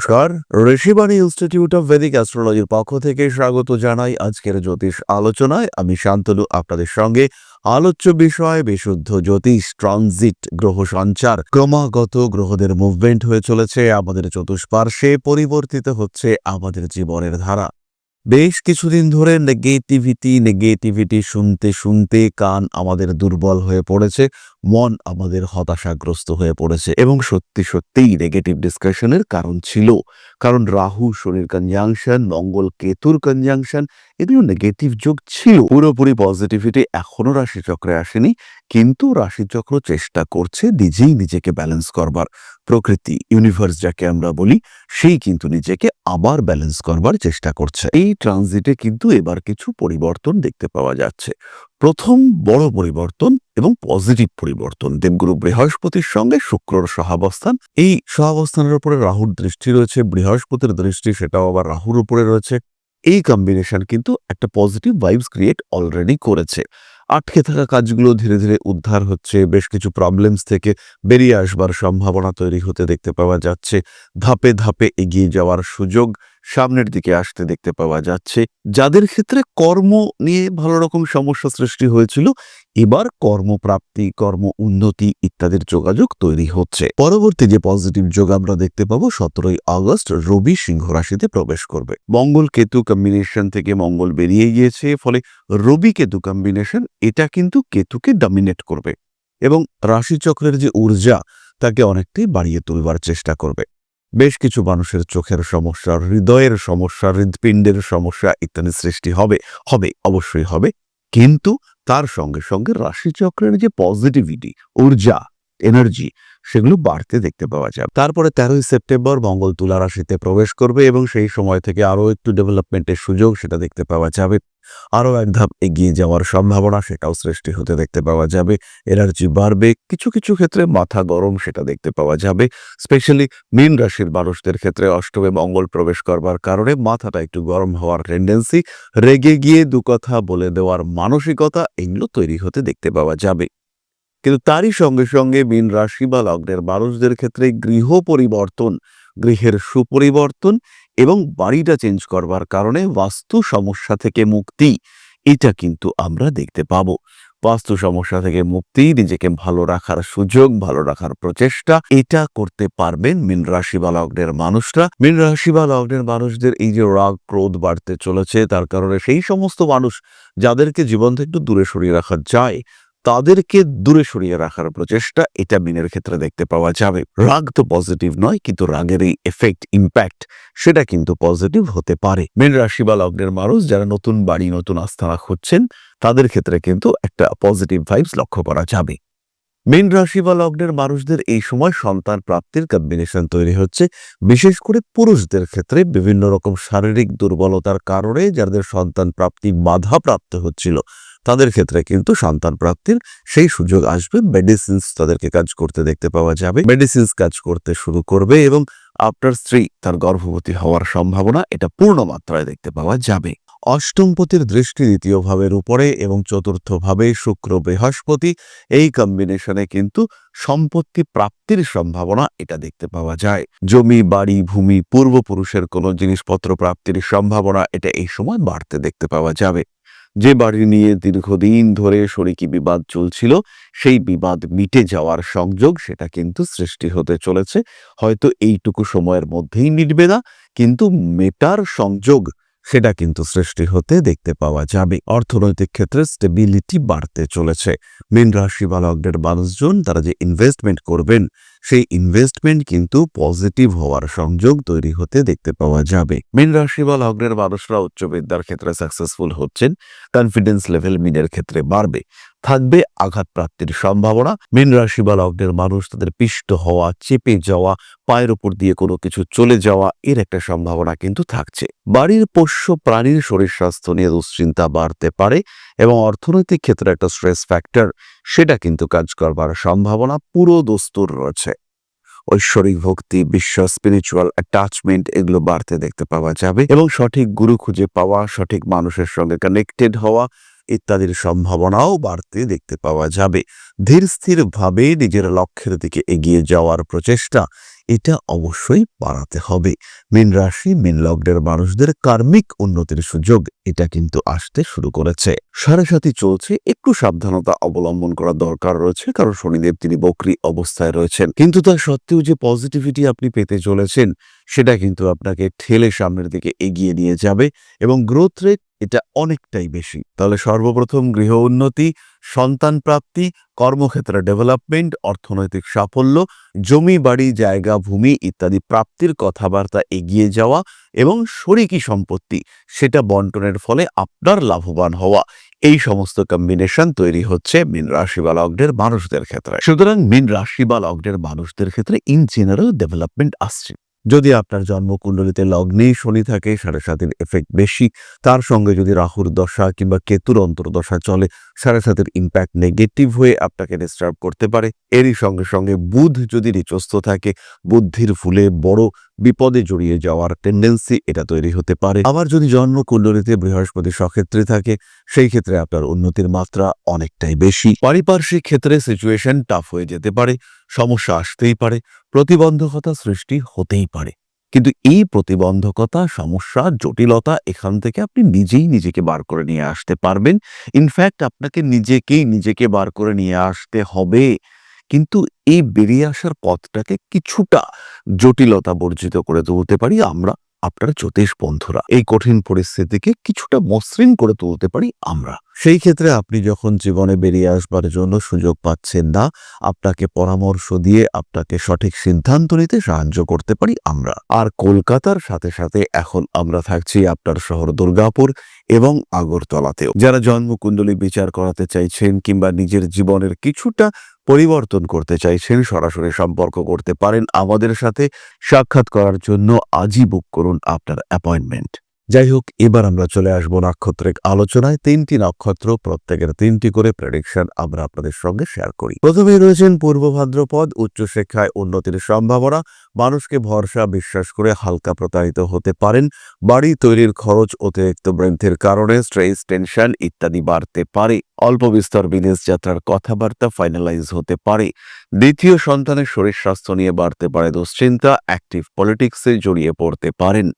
নমস্কার। Rishibani institute of Vedic অ্যাস্ট্রোলজির পক্ষ থেকে স্বাগত জানাই আজকের জ্যোতিষ আলোচনায়। আমি শান্তনু, আপনাদের সঙ্গে আলোচ্য বিষয়, বিশুদ্ধ জ্যোতিষ ট্রানজিট গ্রহ সঞ্চার, ক্রমাগত গ্রহদের মুভমেন্ট হয়ে চলেছে। আমাদের চতুষ্পার্শ্বে পরিবর্তিত হচ্ছে আমাদের জীবনের ধারা। বেশ কিছুদিন ধরে নেগেটিভিটি নেগেটিভিটি শুনতে শুনতে কান আমাদের দুর্বল হয়ে পড়েছে, মন আমাদের হতাশাগ্রস্ত হয়ে পড়েছে এবং সত্যি সত্যিই নেগেটিভ ডিসকাশনের কারণ ছিল। কারণ রাহু, শনির কনজাংশন মঙ্গল, কেতুর কনজাংশন এগুলো নেগেটিভ যোগ ছিল। পুরোপুরি পজিটিভিটি এখনও রাশিচক্রে আসেনি, কিন্তু রাশিচক্র চেষ্টা করছে নিজেই নিজেকে ব্যালেন্স করবার। প্রকৃতি ইউনিভার্স যাকে আমরা বলি, সেই কিন্তু নিজেকে আবার ব্যালেন্স করবার চেষ্টা করছে। এই ট্রানজিটে কিন্তু এবার কিছু পরিবর্তন দেখতে পাওয়া যাচ্ছে। প্রথম বড় পরিবর্তন এবং পজিটিভ পরিবর্তন। দেবগুরু বৃহস্পতির সঙ্গে শুক্রর সহাবস্থান। এই সহাবস্থানের উপরে রাহুর দৃষ্টি রয়েছে, বৃহস্পতির দৃষ্টি সেটাও আবার রাহুর উপরে রয়েছে। এই কম্বিনেশন কিন্তু একটা পজিটিভ ভাইবস ক্রিয়েট অলরেডি করেছে। আটকে থাকা কাজগুলো ধীরে ধীরে উদ্ধার হচ্ছে। বেশ কিছু প্রবলেমস থেকে বেরিয়ে আসবার সম্ভাবনা তৈরি হতে দেখতে পাওয়া যাচ্ছে। ধাপে ধাপে এগিয়ে যাওয়ার সুযোগ সামনের দিকে আসতে দেখতে পাওয়া যাচ্ছে। যাদের ক্ষেত্রে কর্ম নিয়ে ভালো রকম সমস্যা সৃষ্টি হয়েছিল এবার কর্মপ্রাপ্তি, কর্ম উন্নতি ইত্যাদির যোগাযোগ তৈরি হচ্ছে। পরবর্তী যে পজিটিভ যোগ আমরা দেখতে পাবো সতেরোই আগস্ট রবি সিংহ রাশিতে প্রবেশ করবে। মঙ্গল কেতু কম্বিনেশন থেকে মঙ্গল বেরিয়ে গিয়েছে, ফলে রবি কেতু কম্বিনেশন এটা কিন্তু কেতুকে ডমিনেট করবে এবং রাশিচক্রের যে ঊর্জা, তাকে অনেকটাই বাড়িয়ে তুলবার চেষ্টা করবে। বেশ কিছু মানুষের চোখের সমস্যা, হৃদয়ের সমস্যা হৃদপিণ্ডের সমস্যা ইত্যাদি সৃষ্টি হবে হবে, অবশ্যই হবে। কিন্তু তার সঙ্গে সঙ্গে রাশিচক্রের যে পজিটিভিটি ঊর্জা এনার্জি সেগুলো বাড়তে দেখতে পাওয়া যাবে তারপরে তেরোই সেপ্টেম্বর মঙ্গল তুলা রাশিতে প্রবেশ করবে এবং সেই সময় থেকে আরও একটু ডেভেলপমেন্টের সুযোগ সেটা দেখতে পাওয়া যাবে। আরও এক ধাপ এগিয়ে যাওয়ার সম্ভাবনা সেটাও সৃষ্টি হতে দেখতে পাওয়া যাবে। এনার্জি বাড়বে, কিছু কিছু ক্ষেত্রে মাথা গরম সেটা দেখতে পাওয়া যাবে। স্পেশালি মীন রাশির মানুষদের ক্ষেত্রে অষ্টমে মঙ্গল প্রবেশ করবার কারণে মাথাটা একটু গরম হওয়ার টেন্ডেন্সি রেগে গিয়ে দু কথা বলে দেওয়ার মানসিকতা এগুলো তৈরি হতে দেখতে পাওয়া যাবে। কিন্তু তারই সঙ্গে সঙ্গে মীন রাশি বা লগ্নের মানুষদের ক্ষেত্রে গৃহ পরিবর্তন গৃহের সুপরিবর্তন এবং বাড়িটা চেঞ্জ করবার কারণে বাস্তু সমস্যা থেকে মুক্তি, এটা কিন্তু আমরা দেখতে পাবো। বাস্তু সমস্যা থেকে মুক্তি, নিজেকে ভালো রাখার সুযোগ, ভালো রাখার প্রচেষ্টা, এটা করতে পারবেন মীন রাশি বা লগ্নের মানুষরা। মীন রাশি বা লগ্নের মানুষদের এই যে রাগ, ক্রোধ বাড়তে চলেছে, তার কারণে সেই সমস্ত মানুষ যাদেরকে জীবন থেকে একটু দূরে সরিয়ে রাখা যায় তাদেরকে দূরে সরিয়ে রাখার প্রচেষ্টা এটা মিনের ক্ষেত্রে দেখতে পাওয়া যাবে। রাগ তো পজিটিভ নয়, কিন্তু রাগের এই এফেক্ট ইম্প্যাক্ট সেটা কিন্তু পজিটিভ হতে পারে। মেন রাশি বা লগ্নের মানুষ যারা নতুন বাড়ি, নতুন আস্থানা খুঁজছেন, তাদের ক্ষেত্রে কিন্তু একটা পজিটিভ ভাইবস লক্ষ্য করা যাবে। মেন রাশি বা লগ্নের মানুষদের এই সময় সন্তান প্রাপ্তির কম্বিনেশন তৈরি হচ্ছে, বিশেষ করে পুরুষদের ক্ষেত্রে বিভিন্ন রকম শারীরিক দুর্বলতার কারণে যাদের সন্তান প্রাপ্তি বাধা প্রাপ্ত হচ্ছিল তাদের ক্ষেত্রে কিন্তু সন্তান প্রাপ্তির সেই সুযোগ আসবে। মেডিসিনস তাদেরকে কাজ করতে দেখতে পাওয়া যাবে। মেডিসিনস কাজ করতে শুরু করবে এবং আপনার স্ত্রী তার গর্ভবতী হওয়ার সম্ভাবনা এটা পূর্ণ মাত্রায় দেখতে পাওয়া যাবে। অষ্টমপতির দৃষ্টি দ্বিতীয় ভাবের উপরে এবং চতুর্থ ভাবে শুক্র বৃহস্পতি এই কম্বিনেশনে কিন্তু সম্পত্তি প্রাপ্তির সম্ভাবনা এটা দেখতে পাওয়া যায়। জমি, বাড়ি, ভূমি, পূর্বপুরুষের কোনো জিনিসপত্র প্রাপ্তির সম্ভাবনা এটা এই সময় বাড়তে দেখতে পাওয়া যাবে। যে বাড়ি নিয়ে দীর্ঘদিন ধরে শরিকি বিবাদ চলছিল, সেই বিবাদ মিটে যাওয়ার সংযোগ সেটা কিন্তু সৃষ্টি হতে চলেছে। হয়তো এইটুকু সময়ের মধ্যেই মিটবে না, কিন্তু মেটার সংযোগ সেটা কিন্তু সৃষ্টি হতে দেখতে পাওয়া যাবে। অর্থনৈতিক ক্ষেত্রে স্টেবিলিটি বাড়তে চলেছে। মীন রাশি বা লগ্নের মানুষজন তারা যে ইনভেস্টমেন্ট করবেন সেই ইনভেস্টমেন্ট কিন্তু পজিটিভ হওয়ার সংযোগ তৈরি হতে দেখতে পাওয়া যাবে। মীন রাশি বা লগ্নের মানুষরা উচ্চ বিদ্যার ক্ষেত্রে সাকসেসফুল হচ্ছেন কনফিডেন্স লেভেল মিনের ক্ষেত্রে বাড়বে। থাকবে আঘাত প্রাপ্তির সম্ভাবনা। মীন রাশি বা লগ্নের মানুষ তাদের পিষ্ট হওয়া, চেপে যাওয়া, পায়ের উপর দিয়ে কোনো কিছু চলে যাওয়া, এর একটা সম্ভাবনা কিন্তু থাকছে। বাড়ির পোষ্য প্রাণীর শরীর স্বাস্থ্য নিয়ে দুশ্চিন্তা বাড়তে পারে এবং অর্থনৈতিক ক্ষেত্রে একটা স্ট্রেস ফ্যাক্টর সেটা কিন্তু কাজ করবার সম্ভাবনা পুরো দস্তুর রয়েছে। ঐশ্বরিক ভক্তি, বিশ্বাস স্পিরিচুয়াল অ্যাটাচমেন্ট এগুলো বাড়তে দেখতে পাওয়া যাবে এবং সঠিক গুরু খুঁজে পাওয়া, সঠিক মানুষের সঙ্গে কানেক্টেড হওয়া ইত্যাদির সম্ভাবনাও বাড়তে দেখতে পাওয়া যাবে। ধীর স্থিরভাবে নিজের লক্ষ্যের দিকে এগিয়ে যাওয়ার প্রচেষ্টা এটা অবশ্যই বাড়াতে হবে। মীন রাশি, মীন লগ্নের মানুষদের কার্মিক উন্নতির সুযোগ এটা কিন্তু আসতে শুরু করেছে। সাড়ে সাথী চলছে, একটু সাবধানতা অবলম্বন করা দরকার রয়েছে, কারণ শনিদেব তিনি বকরি অবস্থায় রয়েছেন। কিন্তু তা সত্ত্বেও যে পজিটিভিটি আপনি পেতে চলেছেন, সেটা কিন্তু আপনাকে ঠেলে সামনের দিকে এগিয়ে নিয়ে যাবে এবং গ্রোথ রেট এটা অনেকটাই বেশি। তাহলে সর্বপ্রথম গৃহ উন্নতি, সন্তান প্রাপ্তি, কর্মক্ষেত্রে ডেভেলপমেন্ট অর্থনৈতিক সাফল্য, জমি, বাড়ি, জায়গা, ভূমি ইত্যাদি প্রাপ্তির কথাবার্তা এগিয়ে যাওয়া এবং শরিকি সম্পত্তি, সেটা বন্টনের ফলে আপনার লাভবান হওয়া। এই সমস্ত কম্বিনেশন তৈরি হচ্ছে মিন রাশি বা লগ্নের মানুষদের ক্ষেত্রে। সুতরাং মিন রাশি বা লগ্নের মানুষদের ক্ষেত্রে ইন জেনারেল ডেভেলপমেন্ট আসছে। যদি আপনার জন্মকুণ্ডলিতে লগ্নেই শনি থাকে, সাড়ে সাতের এফেক্ট বেশি। তার সঙ্গে যদি রাহুর দশা কিংবা কেতুর অন্তর্দশা চলে, সাড়ে সাতের ইম্প্যাক্ট নেগেটিভ হয়ে আপনাকে ডিস্টার্ব করতে পারে। এরই সঙ্গে সঙ্গে বুধ যদি নিচস্থ থাকে, বুদ্ধির ফুলে বড় বিপদে জড়িয়ে যাওয়ার টেন্ডেন্সি এটা তৈরি হতে পারে। আবার যদি জন্মকুণ্ডলিতে বৃহস্পতি সক্ষেত্রে থাকে, সেই ক্ষেত্রে আপনার উন্নতির মাত্রা অনেকটাই বেশি। পারিপার্শ্বিক ক্ষেত্রে সিচুয়েশন টাফ হয়ে যেতে পারে, সমস্যা আসতেই পারে। প্রতিবন্ধকতা সৃষ্টি হতেই পারে। কিন্তু এই প্রতিবন্ধকতা, সমস্যা, জটিলতা এখান থেকে আপনি নিজেই নিজেকে বার করে নিয়ে আসতে পারবেন। ইনফ্যাক্ট আপনাকে নিজেকেই নিজেকে বার করে নিয়ে আসতে হবে। কিন্তু এই বেরিয়ে আসার পথটাকে কিছুটা জটিলতা বর্জিত করে তুলতে পারি আমরা। আপনার জ্যোতিষ বন্ধুরা, এই কঠিন পরিস্থিতিকে কিছুটা মসৃণ করে তুলতে পারি আমরা। সেই ক্ষেত্রে আপনি যখন জীবনে বেরিয়ে আসবার জন্য সুযোগ পাচ্ছেন না, আপনাকে পরামর্শ দিয়ে আপনাকে সঠিক সিদ্ধান্ত নিতে সাহায্য করতে পারি আমরা। আর কলকাতার সাথে সাথে এখন আমরা থাকছি আপনার শহর দুর্গাপুর এবং আগরতলাতেও। যারা জন্মকুণ্ডলী বিচার করাতে চাইছেন কিংবা নিজের জীবনের কিছুটা পরিবর্তন করতে চাইছেন, সরাসরি সম্পর্ক করতে পারেন। আমাদের সাথে সাক্ষাৎ করার জন্য আজই বুক করুন আপনার অ্যাপয়েন্টমেন্ট যাই হোক এবার আমরা চলে আসব নাক্ষত্রিক আলোচনায়। তিনটি নক্ষত্র, প্রত্যেকের তিনটি করে প্রেডিকশন আমরা আপনাদের সঙ্গে শেয়ার করি। প্রথমে রয়েছেন পূর্ব ভাদ্রপদ, উচ্চশিক্ষায় উন্নতির সম্ভাবনা। মানুষকে ভরসা, বিশ্বাস করে হালকা প্রতারিত হতে পারেন। বাড়ি তৈরির খরচ অতিরিক্ত বৃদ্ধির কারণে স্ট্রেস টেনশন ইত্যাদি বাড়তে পারে। অল্প বিস্তর বিদেশ যাত্রার কথাবার্তা ফাইনালাইজ হতে পারে। দ্বিতীয় সন্তানের শরীর স্বাস্থ্য নিয়ে বাড়তে পারে দুশ্চিন্তা। অ্যাক্টিভ পলিটিক্সে জড়িয়ে পড়তে পারেন।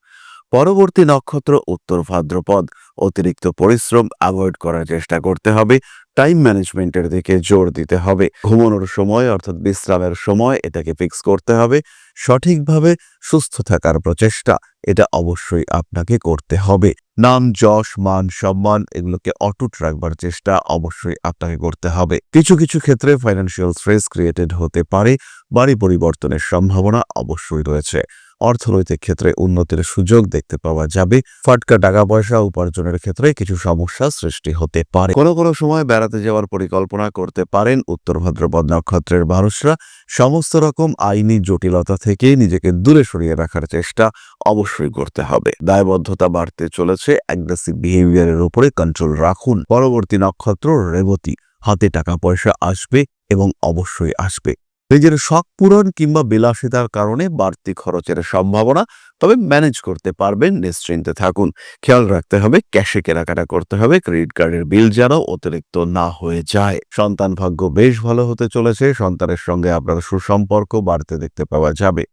পরবর্তী নক্ষত্র উত্তর ভাদ্রপদ। অতিরিক্ত পরিশ্রম অ্যাভয়েড করার চেষ্টা করতে হবে। টাইম ম্যানেজমেন্টের দিকে জোর দিতে হবে। ঘুমানোর সময় অর্থাৎ বিশ্রামের সময় এটাকে ফিক্স করতে হবে। সঠিকভাবে সুস্থ থাকার প্রচেষ্টা, এটা অবশ্যই আপনাকে করতে হবে। নাম, যশ, মান, সম্মান এগুলোকে অটুট রাখবার চেষ্টা অবশ্যই আপনাকে করতে হবে। কিছু কিছু ক্ষেত্রে ফাইন্যান্সিয়াল স্ট্রেস ক্রিয়েটেড হতে পারে। বাড়ি পরিবর্তনের সম্ভাবনা অবশ্যই রয়েছে। অর্থনৈতিক ক্ষেত্রে উন্নতির সুযোগ দেখতে পাওয়া যাবে। ফাটকা টাকা পয়সা উপার্জনের ক্ষেত্রে কিছু সমস্যা সৃষ্টি হতে পারে। কোনো কোনো সময় বেড়াতে যাওয়ার পরিকল্পনা করতে পারেন উত্তর ভাদ্রপদ নক্ষত্রের মানুষরা। সমস্ত রকম আইনি জটিলতা থেকে নিজেকে দূরে সরিয়ে রাখার চেষ্টা অবশ্যই করতে হবে। দায়বদ্ধতা বাড়তে চলেছে। অ্যাগ্রেসিভ বিহেভিয়ারের উপরে কন্ট্রোল রাখুন। পরবর্তী নক্ষত্র রেবতী। হাতে টাকা পয়সা আসবে এবং অবশ্যই আসবে। নিজের শখ পূরণ কিংবা বিলাসিতার কারণে বাড়তি খরচের সম্ভাবনা, তবে ম্যানেজ করতে পারবেন, নিশ্চিন্তে থাকুন। খেয়াল রাখতে হবে, ক্যাশে কেনাকাটা করতে হবে ক্রেডিট কার্ডের বিল যেন অতিরিক্ত না হয়ে যায়। সন্তান ভাগ্য বেশ ভালো হতে চলেছে, সন্তানের সঙ্গে আপনার সুসম্পর্ক বাড়তে দেখতে পাওয়া যাবে।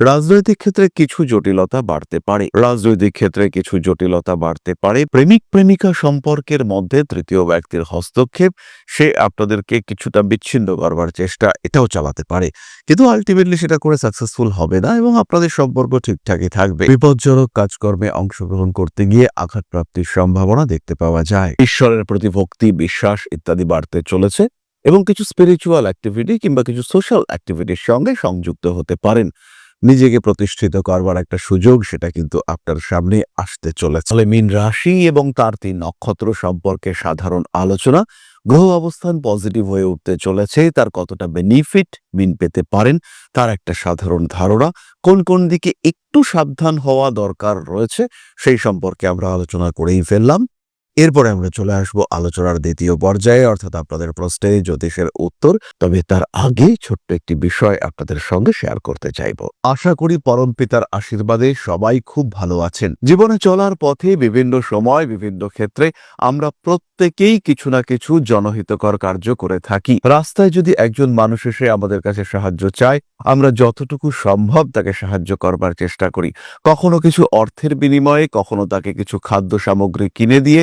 রাজনৈতিক ক্ষেত্রে কিছু জটিলতা বাড়তে পারে। রাজনৈতিক ক্ষেত্রে কিছু জটিলতা বাড়তে পারে। প্রেমিক প্রেমিকা সম্পর্কের মধ্যে তৃতীয় ব্যক্তির হস্তক্ষেপ, সে আপনাদেরকে কিছুটা বিচ্ছিন্ন করবার চেষ্টা, এটাও চালাতে পারে। কিন্তু আলটিমেটলি সেটা করে সাকসেসফুল হবে না এবং আপনাদের সম্পর্ক ঠিকঠাকই থাকবে। বিপজ্জনক কাজকর্মে অংশগ্রহণ করতে গিয়ে আঘাত প্রাপ্তির সম্ভাবনা দেখতে পাওয়া যায়। ঈশ্বরের প্রতি ভক্তি, বিশ্বাস ইত্যাদি বাড়তে চলেছে এবং কিছু স্পিরিচুয়াল অ্যাক্টিভিটি কিংবা কিছু সোশ্যাল অ্যাক্টিভিটির সঙ্গে সংযুক্ত হতে পারেন। নিজেকে প্রতিষ্ঠিত করবার একটা সুযোগ সেটা কিন্তু আপনার সামনে আসতে চলেছে। ফলে মিন রাশি এবং তার তিন নক্ষত্র সম্পর্কে সাধারণ আলোচনা গ্রহ অবস্থান পজিটিভ হয়ে উঠতে চলেছে, তার কতটা বেনিফিট মিন পেতে পারেন, তার একটা সাধারণ ধারণা, কোন কোন দিকে একটু সাবধান হওয়া দরকার রয়েছে, সেই সম্পর্কে আমরা আলোচনা করেই ফেললাম। এরপরে আমরা চলে আসব আলোচনার দ্বিতীয় পর্যায়ে, অর্থাৎ আপনাদের প্রশ্নে জ্যোতিষের উত্তর। তবে তার আগে ছোট্ট একটি বিষয় আপনাদের সঙ্গে শেয়ার করতে চাইব। আশা করি পরম পিতার আশীর্বাদে সবাই খুব ভালো আছেন। জীবনে চলার পথে বিভিন্ন সময়, বিভিন্ন ক্ষেত্রে আমরা প্রত্যেকেই কিছু না কিছু জনহিতকর কার্য করে থাকি। রাস্তায় যদি একজন মানুষ এসে আমাদের কাছে সাহায্য চায়, আমরা যতটুকু সম্ভব তাকে সাহায্য করবার চেষ্টা করি। কখনো কিছু অর্থের বিনিময়ে, কখনো তাকে কিছু খাদ্য সামগ্রী কিনে দিয়ে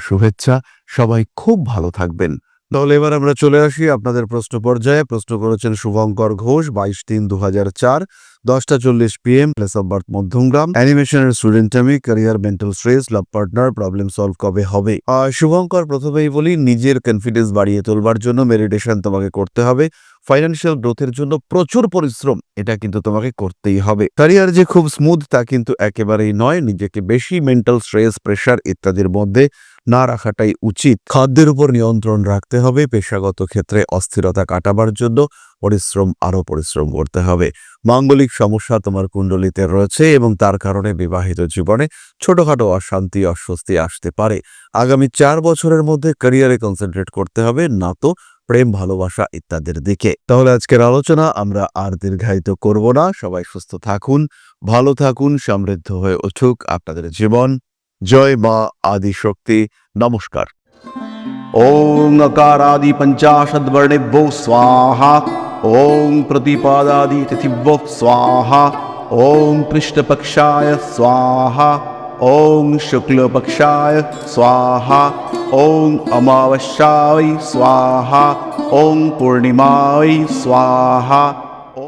শুভেচ্ছা। সবাই খুব ভালো থাকবেন। তাহলে এবার আমরা চলে আসি আপনাদের প্রশ্ন পর্যায়ে। প্রশ্ন করেছেন শুভঙ্কর ঘোষ, বাইশ তিন দু হাজার চার, দশটা চল্লিশ PM place of birth Madhyamgram. অ্যানিমেশনের student আমি career mental stress love partner problem solve কবে হবে? শুভঙ্কর প্রথমেই বলি, নিজের কনফিডেন্স বাড়িয়ে তোলবার জন্য মেডিটেশন তোমাকে করতে হবে। ফাইন্যান্সিয়াল গ্রোথের জন্য প্রচুর পরিশ্রম, এটা কিন্তু তোমাকে করতেই হবে। ক্যারিয়ার যে খুব স্মুথ তা কিন্তু একেবারেই নয়, নিজেকে বেশি মেন্টাল স্ট্রেস প্রেশার ইত্যাদির মধ্যে না রাখাটাই উচিত। খাদ্যের উপর নিয়ন্ত্রণ রাখতে হবে, পেশাগত ক্ষেত্রে অস্থিরতা কাটাবার জন্য পরিশ্রম, আরও পরিশ্রম করতে হবে। মাঙ্গলিক সমস্যা তোমার কুণ্ডলিতে রয়েছে এবং তার কারণে বিবাহিত জীবনে ছোটখাটো অশান্তি, অস্বস্তি আসতে পারে। আগামী চার বছরের মধ্যে ক্যারিয়ারে কনসেন্ট্রেট করতে হবে না তো প্রেম, ভালোবাসা ইত্যাদির দিকে। তাহলে আজকের আলোচনা আমরা আর দীর্ঘায়িত করব না। সবাই সুস্থ থাকুন, ভালো থাকুন, সমৃদ্ধ হয়ে উঠুক আপনাদের জীবন। জয় মা আদিশক্তি। নমস্কার। ওং আকারাদি পঞ্চাশদ বর্ণেভ্য স্বাহা। ওং প্রতিপাদাদি তিথিভ্য স্বাহা। ওং কৃষ্ণপক্ষায় স্বাহা। ওং শুক্লপক্ষায় স্বাহা। ওং অমাবস্যায় স্বাহা। ওং পূর্ণিমায় স্বাহা।